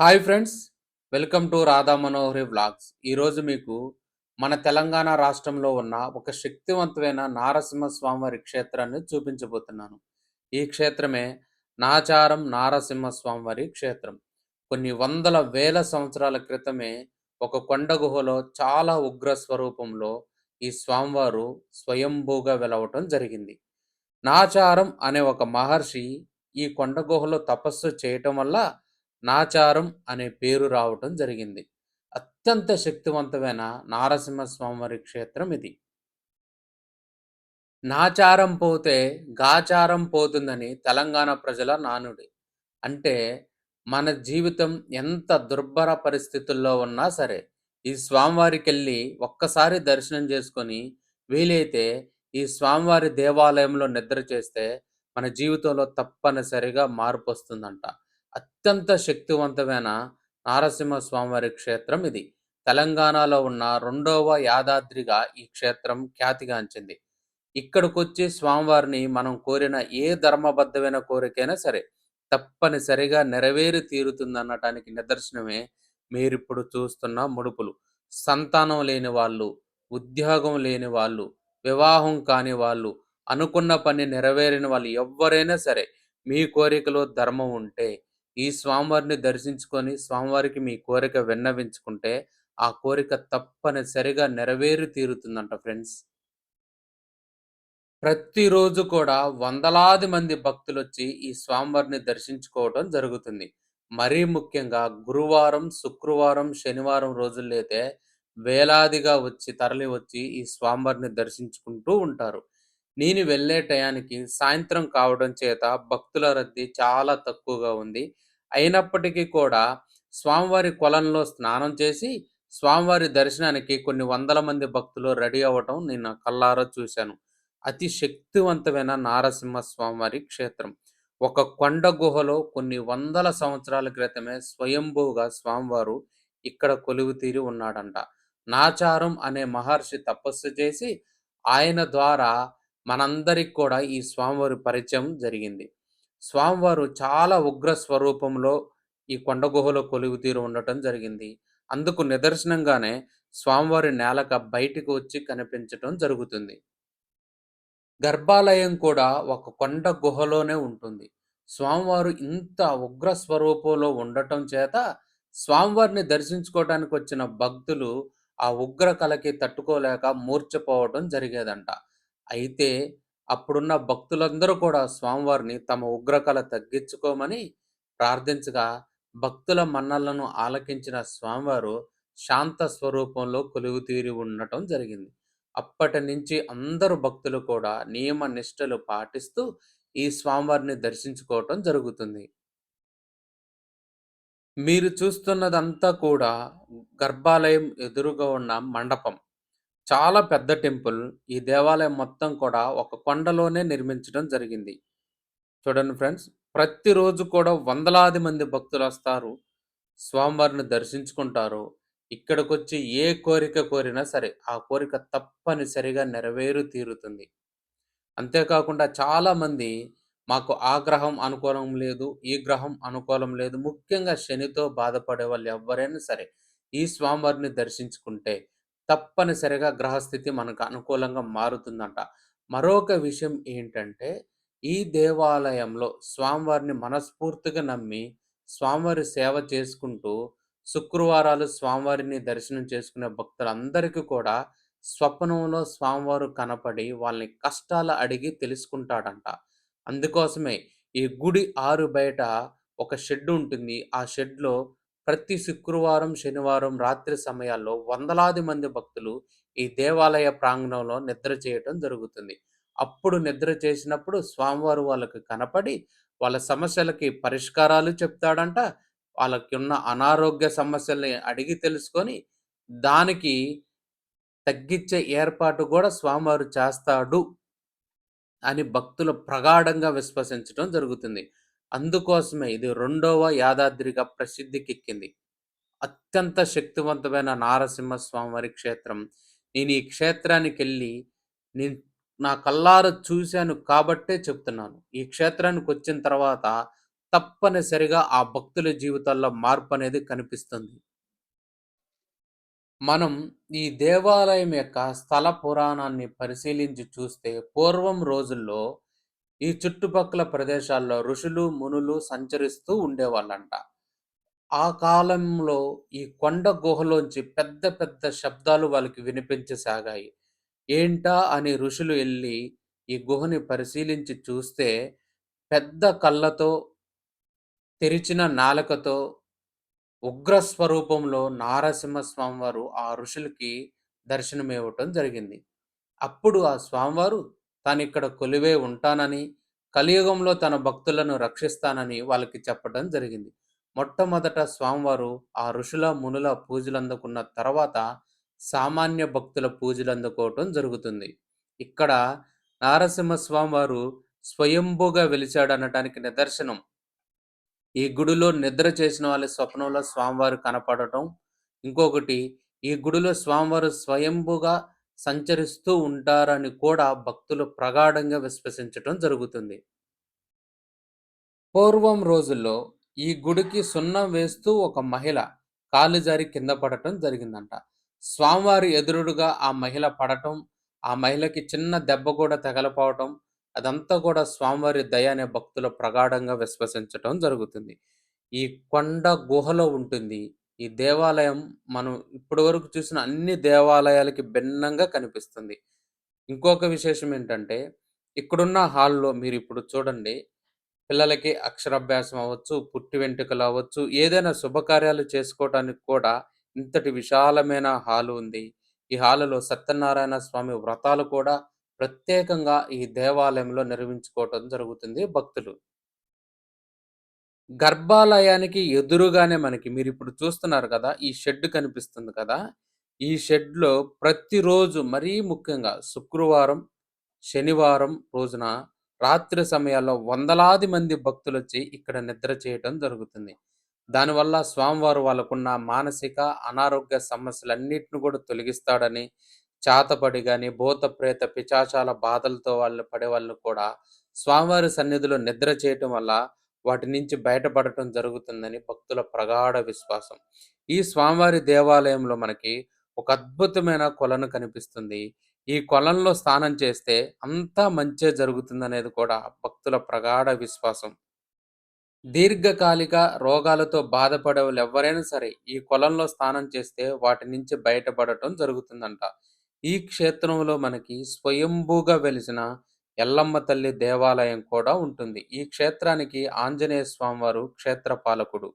Hi friends welcome to Radha Manohari vlogs. ఈరోజు మీకు మన తెలంగాణ రాష్ట్రంలో ఉన్న ఒక శక్తివంతమైన నారసింహస్వామివారి క్షేత్రాన్ని చూపించబోతున్నాను. ఈ క్షేత్రమే నాచారం నారసింహస్వామివారి క్షేత్రం. కొన్ని వందల వేల సంవత్సరాల క్రితమే ఒక కొండ గుహలో చాలా ఉగ్ర స్వరూపంలో ఈ స్వామివారు స్వయంభూగా వెలవటం జరిగింది. నాచారం అనే ఒక మహర్షి ఈ కొండ గుహలో తపస్సు చేయటం వల్ల నాచారం అనే పేరు రావటం జరిగింది. అత్యంత శక్తివంతమైన నారసింహస్వామివారి క్షేత్రం ఇది. నాచారం పోతే గాచారం పోతుందని తెలంగాణ ప్రజల నానుడి. అంటే మన జీవితం ఎంత దుర్భర పరిస్థితుల్లో ఉన్నా సరే ఈ స్వామివారికి వెళ్ళి ఒక్కసారి దర్శనం చేసుకొని వీలైతే ఈ స్వామివారి దేవాలయంలో నిద్ర చేస్తే మన జీవితంలో తప్పనిసరిగా మార్పు వస్తుందంట. అత్యంత శక్తివంతమైన నారసింహ స్వామివారి క్షేత్రం ఇది. తెలంగాణలో ఉన్న రెండవ యాదాద్రిగా ఈ క్షేత్రం ఖ్యాతిగాంచింది ఇక్కడికొచ్చి స్వామివారిని మనం కోరిన ఏ ధర్మబద్ధమైన కోరికైనా సరే తప్పనిసరిగా నెరవేరి తీరుతుందనటానికి నిదర్శనమే మీరిప్పుడు చూస్తున్న ముడుపులు. సంతానం లేని వాళ్ళు ఉద్యోగం లేని వాళ్ళు వివాహం కాని వాళ్ళు అనుకున్న పని నెరవేరిన వాళ్ళు ఎవరైనా సరే మీ కోరికలో ధర్మం ఉంటే ఈ స్వామివారిని దర్శించుకొని స్వామివారికి మీ కోరిక విన్నవించుకుంటే ఆ కోరిక తప్పనిసరిగా నెరవేరి తీరుతుందంట ఫ్రెండ్స్. ప్రతిరోజు కూడా వందలాది మంది భక్తులు వచ్చి ఈ స్వామివారిని దర్శించుకోవడం జరుగుతుంది. మరీ ముఖ్యంగా గురువారం శుక్రవారం శనివారం రోజుల్లో అయితే వేలాదిగా వచ్చి తరలి వచ్చి ఈ స్వామివారిని దర్శించుకుంటూ ఉంటారు. నేను వెళ్ళే టయానికి సాయంత్రం కావడం చేత భక్తుల రద్దీ చాలా తక్కువగా ఉంది. అయినప్పటికీ కూడా స్వామివారి కొలంలో స్నానం చేసి స్వామివారి దర్శనానికి కొన్ని వందల మంది భక్తులు రెడీ అవ్వటం నేను కల్లారా చూశాను. అతి శక్తివంతమైన నారసింహ స్వామివారి క్షేత్రం. ఒక కొండ గుహలో కొన్ని వందల సంవత్సరాల క్రితమే స్వయంభూగా స్వామివారు ఇక్కడ కొలువు తీరి ఉన్నాడంట. నాచారం అనే మహర్షి తపస్సు చేసి ఆయన ద్వారా మనందరికి కూడా ఈ స్వామివారి పరిచయం జరిగింది. స్వామివారు చాలా ఉగ్ర స్వరూపంలో ఈ కొండ గుహలో కొలువు తీరు ఉండటం జరిగింది. అందుకు నిదర్శనంగానే స్వామివారి నేలక బయటికి వచ్చి కనిపించటం జరుగుతుంది. గర్భాలయం కూడా ఒక కొండ గుహలోనే ఉంటుంది. స్వామివారు ఇంత ఉగ్ర స్వరూపంలో ఉండటం చేత స్వామివారిని దర్శించుకోవడానికి వచ్చిన భక్తులు ఆ ఉగ్ర కలకి తట్టుకోలేక మూర్చపోవడం జరిగేదంట. అయితే అప్పుడున్న భక్తులందరూ కూడా స్వామివారిని తమ ఉగ్రకళ తగ్గించుకోమని ప్రార్థించగా భక్తుల మన్నలను ఆలకించిన స్వామివారు శాంత స్వరూపంలో కొలువు తీరి ఉండటం జరిగింది. అప్పటి నుంచి అందరు భక్తులు కూడా నియమ నిష్టలు పాటిస్తూ ఈ స్వామివారిని దర్శించుకోవటం జరుగుతుంది. మీరు చూస్తున్నదంతా కూడా గర్భాలయం ఎదురుగా ఉన్న మండపం. చాలా పెద్ద టెంపుల్. ఈ దేవాలయం మొత్తం కూడా ఒక కొండలోనే నిర్మించడం జరిగింది. చూడండి ఫ్రెండ్స్ ప్రతిరోజు కూడా వందలాది మంది భక్తులు వస్తారు. స్వామివారిని దర్శించుకుంటారు. ఇక్కడికొచ్చి ఏ కోరిక కోరినా సరే ఆ కోరిక తప్పనిసరిగా నెరవేరు తీరుతుంది. అంతేకాకుండా చాలామంది మాకు ఆ గ్రహం అనుకూలం లేదు ఈ గ్రహం అనుకూలం లేదు ముఖ్యంగా శనితో బాధపడే వాళ్ళు ఎవరైనా సరే ఈ స్వామివారిని దర్శించుకుంటే తప్పనిసరిగా గ్రహస్థితి మనకు అనుకూలంగా మారుతుందంట. మరొక విషయం ఏంటంటే ఈ దేవాలయంలో స్వామివారిని మనస్ఫూర్తిగా నమ్మి స్వామివారి సేవ చేసుకుంటూ శుక్రవారాలు స్వామివారిని దర్శనం చేసుకునే భక్తులందరికీ కూడా స్వప్నంలో స్వామివారు కనపడి వాళ్ళని కష్టాలు అడిగి తెలుసుకుంటాడంట. అందుకోసమే ఈ గుడి ఆరు బయట ఒక షెడ్ ఉంటుంది. ఆ షెడ్లో ప్రతి శుక్రవారం శనివారం రాత్రి సమయాల్లో వందలాది మంది భక్తులు ఈ దేవాలయ ప్రాంగణంలో నిద్ర చేయటం జరుగుతుంది. అప్పుడు నిద్ర చేసినప్పుడు స్వామివారు వాళ్ళకి కనపడి వాళ్ళ సమస్యలకి పరిష్కారాలు చెప్తాడంట. వాళ్ళకి ఉన్న అనారోగ్య సమస్యల్ని అడిగి తెలుసుకొని దానికి తగ్గించే ఏర్పాటు కూడా స్వామివారు చేస్తాడు అని భక్తులు ప్రగాఢంగా విశ్వసించడం జరుగుతుంది. అందుకోసమే ఇది రెండవ యాదాద్రిగా ప్రసిద్ధికెక్కింది. అత్యంత శక్తివంతమైన నారసింహస్వామివారి క్షేత్రం. నేను ఈ క్షేత్రానికి వెళ్ళి నేను నా కల్లార చూశాను కాబట్టే చెప్తున్నాను. ఈ క్షేత్రానికి వచ్చిన తర్వాత తప్పనిసరిగా ఆ భక్తుల జీవితాల్లో మార్పు అనేది కనిపిస్తుంది. మనం ఈ దేవాలయం యొక్క స్థల పురాణాన్ని పరిశీలించి చూస్తే పూర్వం రోజుల్లో ఈ చుట్టుపక్కల ప్రదేశాల్లో ఋషులు, మునులు సంచరిస్తూ ఉండేవాళ్ళంట. ఆ కాలంలో ఈ కొండ గుహలోంచి పెద్ద పెద్ద శబ్దాలు వాళ్ళకి వినిపించసాగాయి. ఏంటా అని ఋషులు వెళ్ళి ఈ గుహని పరిశీలించి చూస్తే పెద్ద కళ్ళతో, తెరిచిన నాలుకతో ఉగ్ర స్వరూపంలో నారసింహ స్వామివారు ఆ ఋషులకి దర్శనమివ్వటం జరిగింది. అప్పుడు ఆ స్వామివారు తాను ఇక్కడ కొలివే ఉంటానని, కలియుగంలో తన భక్తులను రక్షిస్తానని వాళ్ళకి చెప్పడం జరిగింది. మొట్టమొదట స్వామివారు ఆ ఋషుల, మునుల పూజలు అందుకున్న తర్వాత సామాన్య భక్తుల పూజలు అందుకోవటం జరుగుతుంది. ఇక్కడ నారసింహ స్వామివారు స్వయంభూగా వెలిసాడనటానికి నిదర్శనం ఈ గుడిలో నిద్ర చేసిన వాళ్ళ స్వప్నంలో స్వామివారు కనపడటం. ఇంకొకటి ఈ గుడిలో స్వామివారు స్వయంభుగా సంచరిస్తూ ఉంటారని కూడా భక్తులు ప్రగాఢంగా విశ్వసించటం జరుగుతుంది. పూర్వం రోజుల్లో ఈ గుడికి సున్నం వేస్తూ ఒక మహిళ కాలు జారి కింద పడటం జరిగిందంట. స్వామివారి ఎదురుడుగా ఆ మహిళ పడటం, ఆ మహిళకి చిన్న దెబ్బ కూడా తగలపోవటం, అదంతా కూడా స్వామివారి దయ అనే భక్తులు ప్రగాఢంగా విశ్వసించటం జరుగుతుంది. ఈ కొండ గుహలో ఉంటుంది. ఈ దేవాలయం మనం ఇప్పటి వరకు చూసిన అన్ని దేవాలయాలకి భిన్నంగా కనిపిస్తుంది. ఇంకొక విశేషం ఏంటంటే, ఇక్కడున్న హాల్‌లో మీరిప్పుడు చూడండి. పిల్లలకి అక్షరాభ్యాసం అవ్వచ్చు, పుట్టి వెంట్రుకలు అవ్వచ్చు, ఏదైనా శుభకార్యాలు చేసుకోవటానికి కూడా ఇంతటి విశాలమైన హాల్ ఉంది. ఈ హాలులో సత్యనారాయణ స్వామి వ్రతాలు కూడా ప్రత్యేకంగా ఈ దేవాలయంలో నిర్వహించుకోవటం జరుగుతుంది భక్తులు. గర్భాలయానికి ఎదురుగానే మనకి మీరు ఇప్పుడు చూస్తున్నారు కదా! ఈ షెడ్ కనిపిస్తుంది కదా! ఈ షెడ్‌లో ప్రతిరోజు మరీ ముఖ్యంగా శుక్రవారం, శనివారం రోజున రాత్రి సమయాల్లో వందలాది మంది భక్తులు వచ్చి ఇక్కడ నిద్ర చేయటం జరుగుతుంది. దానివల్ల స్వామివారు వాళ్ళకున్న మానసిక, అనారోగ్య సమస్యలన్నింటిని కూడా తొలగిస్తాడని, చాతపడి కానీ భూత, ప్రేత, పిచాచాల బాధలతో వాళ్ళు పడే వాళ్ళు కూడా స్వామివారి సన్నిధిలో నిద్ర చేయటం వల్ల వాటి నుంచి బయటపడటం జరుగుతుందని భక్తుల ప్రగాఢ విశ్వాసం. ఈ స్వామివారి దేవాలయంలో మనకి ఒక అద్భుతమైన కొలను కనిపిస్తుంది. ఈ కొలంలో స్నానం చేస్తే అంతా మంచే జరుగుతుందనేది కూడా భక్తుల ప్రగాఢ విశ్వాసం. దీర్ఘకాలిక రోగాలతో బాధపడేవాళ్ళు ఎవరైనా సరే ఈ కొలంలో స్నానం చేస్తే వాటి నుంచి బయటపడటం జరుగుతుందంట. ఈ క్షేత్రంలో మనకి స్వయంభూగా వెలిసిన ఎల్లమ్మ తల్లి దేవాలయం కూడా ఉంటుంది. ఈ క్షేత్రానికి ఆంజనేయ స్వామివారు క్షేత్రపాలకుడు.